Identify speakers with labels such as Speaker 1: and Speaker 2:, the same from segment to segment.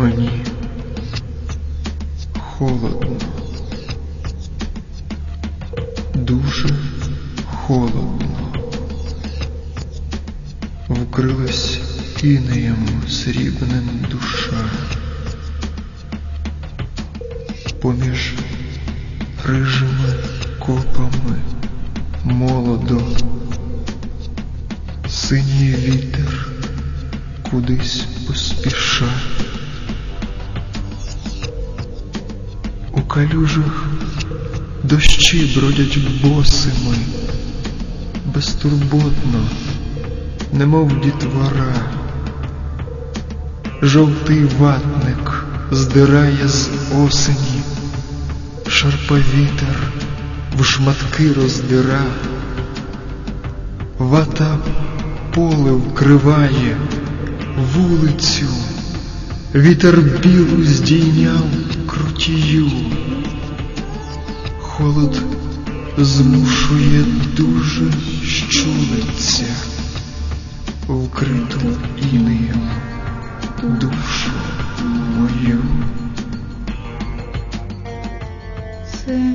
Speaker 1: Мені холодно. Дуже холодно. Вкрилась інеєм срібним душа. Поміж рижими копами молодо. Синій вітер кудись поспіша. Калюжах. Дощі бродять босими, безтурботно, немов дітвора. Жовтий ватник здирає з осені, шарпа вітер в шматки роздира, вата поле вкриває вулицю, вітер білу здійняв крутію, холод змушує дуже щулиться, вкриту інеєм душу мою.
Speaker 2: Це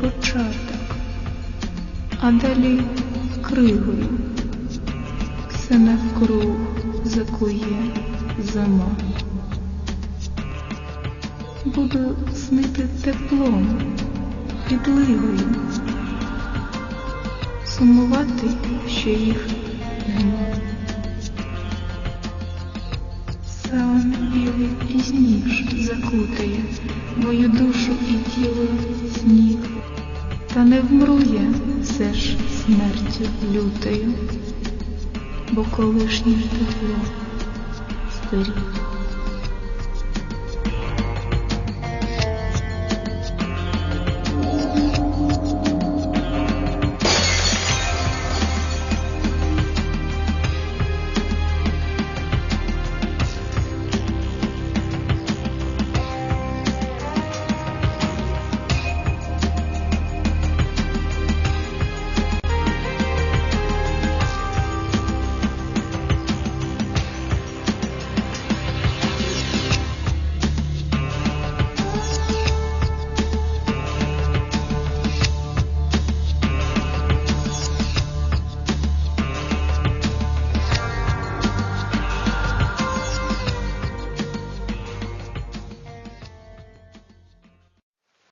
Speaker 2: початок, а далі кригою все навкруг закує зима. Буду снити теплом, підливою, сумувати, що їх нема. Сам білий пізніш закутає мою душу і тіло сніг, та не вмру я все ж смертю лютою, бо колишнє тепло зберіг.